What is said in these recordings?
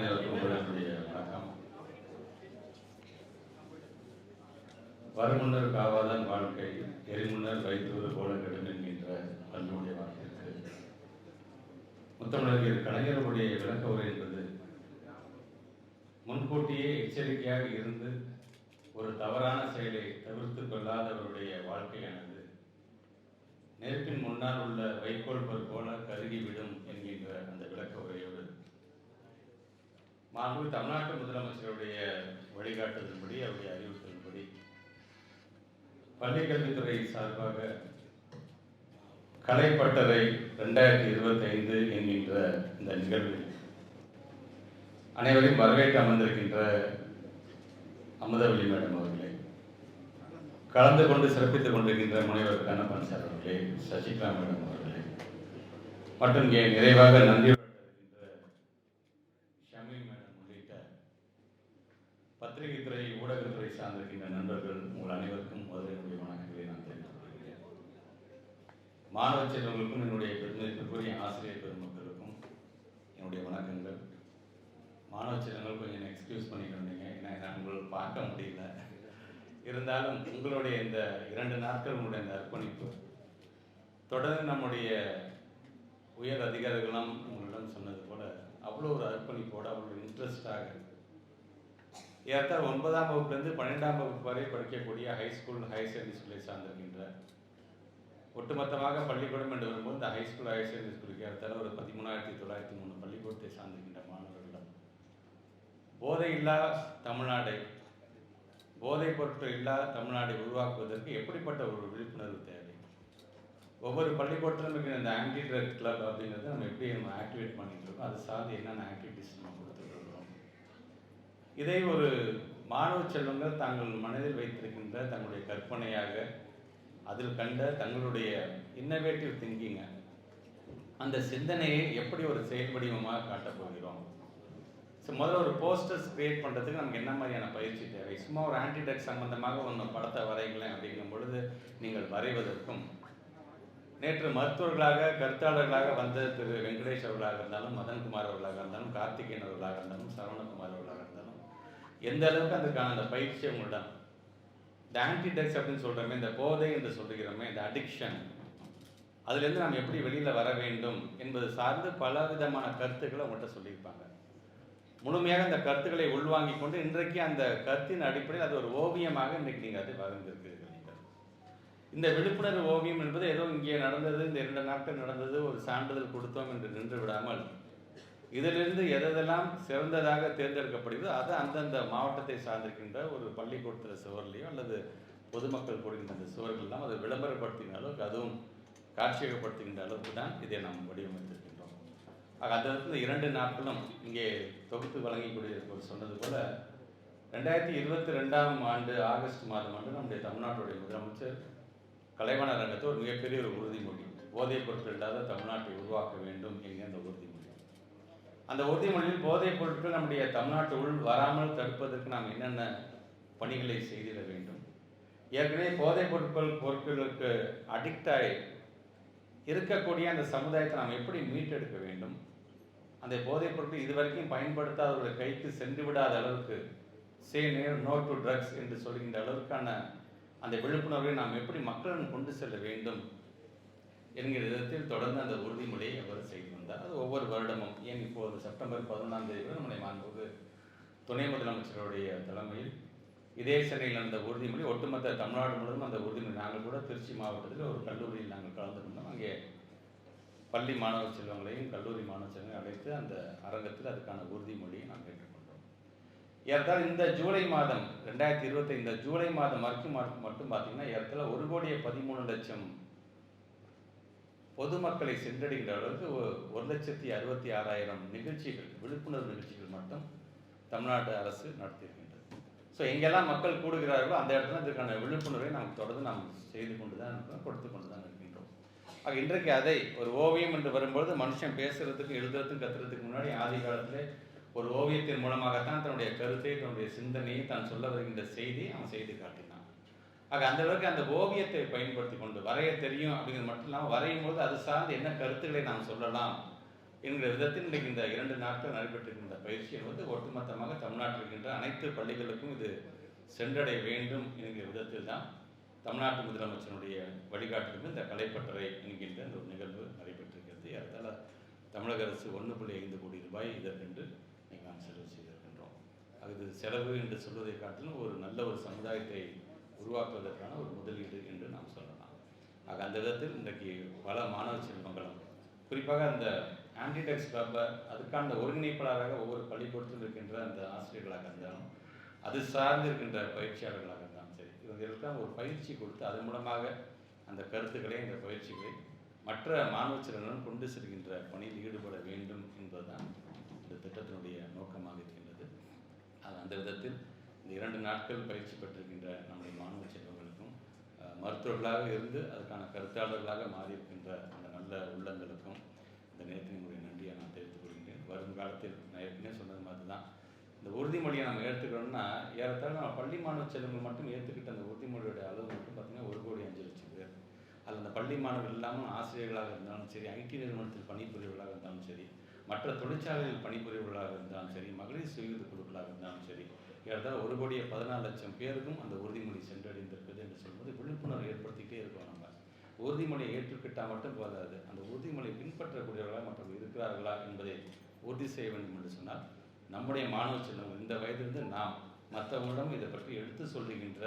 அனைவருக்கும் உங்களுடைய வணக்கம் வருமுன்னர் காவாதான் வாழ்க்கை எரிமுன்னர் வைத்துவது போல கெடும் என்கின்ற பல்லுடைய வார்த்தைக்கு. முத்தமிழர் கலைஞர்களுடைய விளக்க உரை என்பது முன்கூட்டியே எச்சரிக்கையாக இருந்து ஒரு தவறான செயலை தவிர்த்து கொள்ளாதவருடைய வாழ்க்கையானது நெருப்பின் முன்னால் உள்ள வைக்கோல்பர் போல கருகிவிடும் என்கின்ற அந்த விளக்க உரையோடு மாண்பு தமிழ்நாட்டு முதலமைச்சருடைய வழிகாட்டுதல்படி அவருடைய அறிவுறுத்தல்படி பள்ளிக்கல்வித்துறை சார்பாக கலைப்பட்டறை ரெண்டாயிரத்தி இருபத்தைந்து என்கின்ற இந்த நிகழ்வில் அனைவரையும் வரவேற்று அமர்ந்திருக்கின்ற அமுதவல்லி மேடம் அவர்களே கலந்து கொண்டு சிறப்பித்துக் கொண்டிருக்கின்ற முனைவர் கண்ணப்பன் சார் அவர்களே சசிகலா மேடம் அவர்களே மற்றும் இங்கே நிறைவாக நன்றி இருக்கின்ற ஷமீல் மேடம் உள்ளிட்ட பத்திரிகை துறை ஊடகத்துறை சார்ந்திருக்கின்ற நண்பர்கள் உங்கள் அனைவருக்கும் முதலினுடைய வணக்கங்களை நான் தெரிவித்துக் கொள்கிறேன். மாணவ செல்வங்களுக்கும் என்னுடைய பெருமதிப்பிற்குரிய ஆசிரியர் பெருமக்களுக்கும் என்னுடைய வணக்கங்கள். மாணவ செல்வங்கள் கொஞ்சம் எக்ஸ்கியூஸ் பண்ணிக்கிறீங்க ஏன்னா நான் உங்களை பார்க்க முடியல. இருந்தாலும் உங்களுடைய இந்த இரண்டு நாட்கள் உங்களுடைய இந்த அர்ப்பணிப்பு தொடர்ந்து நம்முடைய உயர் அதிகாரிகளும் உங்களிடம் சொன்னது போல அவ்வளோ ஒரு அர்ப்பணிப்போடு அவ்வளோ இன்ட்ரெஸ்டாக ஏற்றால் ஒன்பதாம் வகுப்புலேருந்து பன்னெண்டாம் வகுப்பு வரை படிக்கக்கூடிய ஹை ஸ்கூல் ஹையர் செகண்டரி ஸ்கூலை சார்ந்திருக்கின்ற ஒட்டுமொத்தமாக பள்ளிக்கூடம் என்று வரும்போது இந்த ஹைஸ்கூல் ஹையர் செகண்டரி ஸ்கூலுக்கு ஏற்றால் ஒரு பதிமூணாயிரத்தி தொள்ளாயிரத்தி மூணு பள்ளிக்கூடத்தை சார்ந்திருக்கின்ற மாணவர்களிடம் போதை இல்லா தமிழ்நாடை போதைப் பொருட்கள் இல்லா தமிழ்நாடை உருவாக்குவதற்கு எப்படிப்பட்ட ஒரு விழிப்புணர்வு தேவை? ஒவ்வொரு பள்ளிக்கூடத்திலும் இருக்கிற இந்த ஆன்டி ட்ரக் கிளப் அப்படிங்கிறத நம்ம எப்படி நம்ம ஆக்டிவேட் பண்ணிட்டு இருக்கோம்? அது சார்ந்து என்னென்ன ஆக்டிவிட்டிஸ் நம்ம இதை ஒரு மாணவ செல்வங்கள் தாங்கள் மனதில் வைத்திருக்கின்ற தங்களுடைய கற்பனையாக அதில் கண்ட தங்களுடைய இன்னோவேட்டிவ் திங்கிங்கை அந்த சிந்தனையை எப்படி ஒரு செயல் வடிவமாக காட்டப்போகிறோம் ஸோ முதல்ல ஒரு போஸ்டர்ஸ் கிரியேட் பண்ணுறதுக்கு நமக்கு என்ன மாதிரியான பயிற்சி தேவை? சும்மா ஒரு ஆன்டிடெக் சம்மந்தமாக ஒன்று படத்தை வரைங்களேன் அப்படிங்கும் பொழுது நீங்கள் வரைவதற்கும் நேற்று மருத்துவர்களாக கருத்தாளர்களாக வந்த திரு வெங்கடேஷ் அவர்களாக இருந்தாலும் மதன்குமார் அவர்களாக இருந்தாலும் கார்த்திகேயன் அவர்களாக இருந்தாலும் சரவணகுமார் அவர்களாக எந்த அளவுக்கு அதுக்கான அந்த பயிற்சி உங்களிடம் இந்த ஆன்டிடெக்ஸ் அப்படின்னு சொல்கிறோமே இந்த போதை என்று சொல்லுகிறோமே இந்த அடிக்ஷன் அதுலேருந்து நாம் எப்படி வெளியில் வர வேண்டும் என்பது சார்ந்து பல விதமான கருத்துக்களை உங்கள்கிட்ட சொல்லியிருப்பாங்க. முழுமையாக அந்த கருத்துக்களை உள்வாங்கி கொண்டு இன்றைக்கு அந்த கருத்தின் அடிப்படையில் அது ஒரு ஓவியமாக இன்றைக்கு நீங்கள் அதை வளர்ந்திருக்கிறீர்கள் நீங்கள். இந்த விழிப்புணர்வு ஓவியம் என்பது ஏதோ இங்கே நடந்தது இந்த இரண்டு நாட்கள் நடந்தது ஒரு சான்றிதழ் கொடுத்தோம் என்று நின்று விடாமல் இதிலிருந்து எதெல்லாம் சிறந்ததாக தேர்ந்தெடுக்கப்படுகிறதோ அது அந்தந்த மாவட்டத்தை சார்ந்திருக்கின்ற ஒரு பள்ளிக்கூடத்தில் சுவர்லையோ அல்லது பொதுமக்கள் போடுகின்ற அந்த சுவர்கள்லாம் அதை விளம்பரப்படுத்துகின்ற அளவுக்கு அதுவும் காட்சியகப்படுத்துகின்ற அளவுக்கு தான் இதை நாம் வடிவமைத்திருக்கின்றோம். ஆக அந்த இடத்துல இரண்டு நாட்களும் இங்கே தொகுத்து வழங்கக்கூடிய ஒரு சொன்னது போல் ரெண்டாயிரத்தி இருபத்தி ரெண்டாம் ஆண்டு ஆகஸ்ட் மாதம் ஆண்டு நம்முடைய தமிழ்நாட்டுடைய முதலமைச்சர் கலைவாணர் ரங்கத்தை ஒரு மிகப்பெரிய ஒரு உறுதிமொழி போதைப் பொருட்கள் இல்லாத தமிழ்நாட்டை உருவாக்க வேண்டும் என்கிற அந்த உறுதி அந்த உறுதிமொழியில் போதைப் பொருட்கள் நம்முடைய தமிழ்நாட்டு உள் வராமல் தடுப்பதற்கு நாம் என்னென்ன பணிகளை செய்திட வேண்டும்? ஏற்கனவே போதைப் பொருட்கள் பொருட்களுக்கு அடிக்ட் ஆகி இருக்கக்கூடிய அந்த சமுதாயத்தை நாம் எப்படி மீட்டெடுக்க வேண்டும்? அந்த போதைப் பொருட்கள் இதுவரைக்கும் பயன்படுத்தாதவர்கள் கைக்கு சென்று விடாத அளவுக்கு சே நோ டு ட்ரக்ஸ் என்று சொல்கின்ற அளவுக்கான அந்த விழிப்புணர்வை நாம் எப்படி மக்களிடம் கொண்டு செல்ல வேண்டும்? என்கிற விதத்தில் தொடர்ந்து அந்த உறுதிமொழியை அவர் செய்து வந்தார். அது ஒவ்வொரு வருடமும். ஏன் இப்போது செப்டம்பர் பதினொன்றாம் தேதி வரை நம்முடைய மாண்புக்கு துணை முதலமைச்சருடைய தலைமையில் இதே சென்னையில் நடந்த உறுதிமொழி ஒட்டுமொத்த தமிழ்நாடு முழுவதும் அந்த உறுதிமொழி. நாங்கள் கூட திருச்சி மாவட்டத்தில் ஒரு கல்லூரியில் நாங்கள் கலந்து கொண்டோம் அங்கே பள்ளி மாணவ செல்வங்களையும் கல்லூரி மாணவ செல்வங்களையும் அழைத்து அந்த அரங்கத்தில் அதுக்கான உறுதிமொழியை நாம் கேட்டுக்கொண்டோம் ஏறத்தால் இந்த ஜூலை மாதம் ரெண்டாயிரத்தி இருபத்தைந்து ஜூலை மாதம் வரைக்கும் மட்டும் பார்த்தீங்கன்னா ஏறத்தாழ ஒரு கோடியே பதிமூணு லட்சம் பொதுமக்களை சென்றடைகின்ற அளவுக்கு ஒரு லட்சத்தி அறுபத்தி ஆறாயிரம் நிகழ்ச்சிகள் விழிப்புணர்வு நிகழ்ச்சிகள் மட்டும் தமிழ்நாடு அரசு நடத்தியிருக்கின்றது. ஸோ எங்கெல்லாம் மக்கள் கூடுகிறார்களோ அந்த இடத்துல இதற்கான விழிப்புணர்வை நாம் தொடர்ந்து நாம் செய்து கொண்டு தான் இருக்கிறோம் கொடுத்து கொண்டு தான் இருக்கின்றோம். ஆக இன்றைக்கு அதை ஒரு ஓவியம் என்று வரும்பொழுது மனுஷன் பேசுகிறதுக்கும் எழுதுறதுக்கும் கத்துறதுக்கு முன்னாடி ஆதி காலத்திலே ஒரு ஓவியத்தின் மூலமாகத்தான் தன்னுடைய கருத்தை தன்னுடைய சிந்தனையை தான் சொல்ல வருகின்ற செய்தியை அவன் செய்து காட்டினான். ஆக அந்த அளவுக்கு அந்த ஓவியத்தை பயன்படுத்தி கொண்டு வரைய தெரியும் அப்படிங்கிறது மட்டும் இல்லாமல் வரையும் போது அது சார்ந்து என்ன கருத்துக்களை நாம் சொல்லலாம் என்கிற விதத்தில் இன்றைக்கு இந்த இரண்டு நாட்கள் நடைபெற்றிருக்கின்ற பயிற்சி என்பது ஒட்டுமொத்தமாக தமிழ்நாட்டில் இருக்கின்ற அனைத்து பள்ளிகளுக்கும் இது சென்றடைய வேண்டும் என்கிற விதத்தில் தான் தமிழ்நாட்டு முதலமைச்சருடைய வழிகாட்டிலும் இந்த கலைப்பட்டறை என்கின்ற இந்த ஒரு நிகழ்வு நடைபெற்றிருக்கிறது. அதனால் தமிழக அரசு ஒன்று புள்ளி ஐந்து கோடி ரூபாய் இதற்கென்று இன்னைக்கு நாம் செலவு செய்திருக்கின்றோம். அது செலவு என்று சொல்வதை காட்டிலும் ஒரு நல்ல ஒரு சமுதாயத்தை உருவாக்குவதற்கான ஒரு முதலீடு என்று நாம் சொல்லலாம். ஆக அந்த விதத்தில் இன்றைக்கு பல மாணவ செல்வங்களும் குறிப்பாக அந்த ஆன்டிடெக்ஸ் கிளப்பை அதுக்கான அந்த ஒருங்கிணைப்பாளராக ஒவ்வொரு பள்ளிக்கூடத்தில் இருக்கின்ற அந்த ஆசிரியர்களாக இருந்தாலும் அது சார்ந்து இருக்கின்ற பயிற்சியாளர்களாக இருந்தாலும் சரி இவர்களுக்கெல்லாம் ஒரு பயிற்சி கொடுத்து அதன் மூலமாக அந்த கருத்துக்களை இந்த பயிற்சிகளை மற்ற மாணவ செல்வங்களும் கொண்டு செல்கின்ற பணியில் ஈடுபட வேண்டும் என்பதுதான் இந்த திட்டத்தினுடைய நோக்கமாக இருக்கின்றது. அது அந்த விதத்தில் இந்த இரண்டு நாட்கள் பயிற்சி பெற்றிருக்கின்ற நம்முடைய மாணவ செல்வங்களுக்கும் மருத்துவர்களாக இருந்து அதுக்கான கருத்தாளர்களாக மாறியிருக்கின்ற அந்த நல்ல உள்ளங்களுக்கும் இந்த நேரத்தினுடைய நன்றியை நான் தெரிவித்துக் கொள்கின்றேன். வருங்காலத்தில் நான் ஏற்கனவே சொன்னது மாதிரி தான் இந்த உறுதிமொழியை நம்ம ஏற்றுக்கிறோம்னா ஏறத்தாழ நம்ம பள்ளி மாணவ செல்வங்கள் மட்டும் ஏற்றுக்கிட்ட அந்த உறுதிமொழியோட அளவு மட்டும் பார்த்திங்கன்னா ஒரு கோடி அஞ்சு லட்சம் பேர். அதில் அந்த பள்ளி மாணவர்கள் இல்லாமல் ஆசிரியர்களாக இருந்தாலும் சரி ஐடி நிறுவனத்தில் பணிபுரியவர்களாக இருந்தாலும் சரி மற்ற தொழிற்சாலையில் பணிபுரியவர்களாக இருந்தாலும் சரி மகளிர் சுயஉதவி குழுக்களாக இருந்தாலும் சரி ஏறத்தாழ ஒரு கோடியே பதினாலு லட்சம் பேருக்கும் அந்த உறுதிமொழி சென்றடைந்திருக்குது என்று சொல்லும்போது விழிப்புணர்வு ஏற்படுத்திக்கிட்டே இருக்கோம் நம்ம. உறுதிமொழியை ஏற்றுக்கிட்டால் மட்டும் போதாது. அந்த உறுதிமொழியை பின்பற்றக்கூடியவர்களாக மற்றவர்கள் இருக்கிறார்களா என்பதை உறுதி செய்ய வேண்டும் என்று சொன்னால் நம்முடைய மாணவ செல்வங்கள் இந்த வயதிலிருந்து நாம் மற்றவங்களிடம் இதை பற்றி எடுத்து சொல்லுகின்ற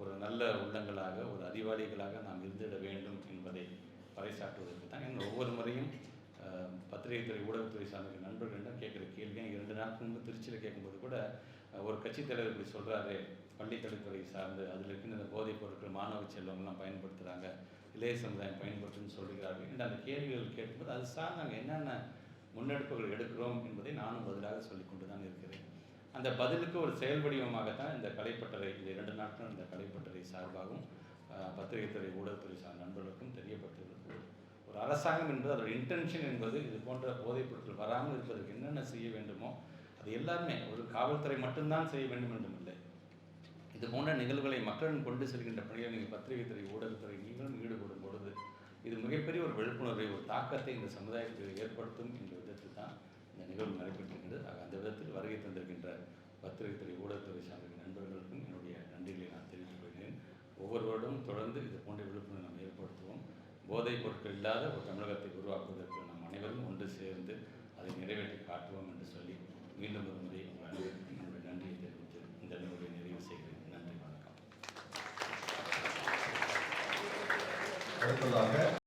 ஒரு நல்ல உள்ளங்களாக ஒரு அறிவாளிகளாக நாம் இருந்திட வேண்டும் என்பதை பறைசாற்றுவதற்கு தான் என் ஒவ்வொரு முறையும் பத்திரிகைத்துறை பத்திரிகை துறை ஊடகத்துறை சார்ந்த நண்பர்களிடம் கேட்குற கேள்வி இரண்டு நாட்கள் முன்பு திருச்சியில் கேட்கும்போது கூட ஒரு கட்சித் தலைவர் இப்படி சொல்கிறாரு பள்ளிக்கல்வித்துறை சார்ந்து. அதில் இருக்கின்ற இந்த போதைப் பொருட்கள் மாணவ செல்வங்கள்லாம் பயன்படுத்துகிறாங்க இளைய சமுதாயம் பயன்படுத்துன்னு சொல்கிறார்கள் என்று அந்த கேள்விகள் கேட்கும்போது அது சார் நாங்கள் என்னென்ன முன்னெடுப்புகள் எடுக்கிறோம் என்பதை நானும் பதிலாக சொல்லிக் கொண்டு தான் இருக்கிறேன். அந்த பதிலுக்கு ஒரு செயல் வடிவமாகத்தான் இந்த கலைப்பட்டறை இந்த இரண்டு நாட்கள் இந்த கலைப்பட்டறை சார்பாகவும் பத்திரிகைத்துறை ஊடகத்துறை சார்ந்த நண்பர்களுக்கும் தெரியப்பட்டுள்ளது ஒரு அரசாங்கம் என்பது அதோட இன்டென்ஷன் என்பது இது போன்ற போதைப் பொருட்கள் வராமல் இருப்பதற்கு என்னென்ன செய்ய வேண்டுமோ அது எல்லாருமே ஒரு காவல்துறை மட்டும்தான் செய்ய வேண்டும் என்றும் இல்லை. இது போன்ற நிகழ்வுகளை மக்களிடம் கொண்டு செல்கின்ற பணியில் நீங்கள் பத்திரிகைத்துறை ஊடகத்துறை நீங்களும் ஈடுபடும் பொழுது இது மிகப்பெரிய ஒரு விழிப்புணர்வை ஒரு தாக்கத்தை இந்த சமுதாயத்தில் ஏற்படுத்தும் என்ற விதத்தில் தான் இந்த நிகழ்வு நடைபெற்றிருக்கிறது ஆக அந்த விதத்தில் வருகை தந்திருக்கின்ற பத்திரிகைத்துறை ஊடகத்துறை சார்ந்த நண்பர்களுக்கும் என்னுடைய நன்றிகளை நான் தெரிவித்துக் கொள்கிறேன். ஒவ்வொருவரும் தொடர்ந்து இது போன்ற விழிப்புணர்வை நாம் ஏற்படுத்துவோம். போதைப் பொருட்கள் இல்லாத ஒரு தமிழகத்தை உருவாக்குவதற்கு நாம் அனைவரும் ஒன்று சேர்ந்து அதை நிறைவேற்றி காட்டுவோம் என்று சொல்லி மீண்டும் ஒரு முறை உங்கள் அனைவருக்கும் என்னுடைய நன்றியை தெரிவித்து இந்த நிகழ்வை நிறைவு செய்கிறேன். நன்றி வணக்கம். அடுத்ததாக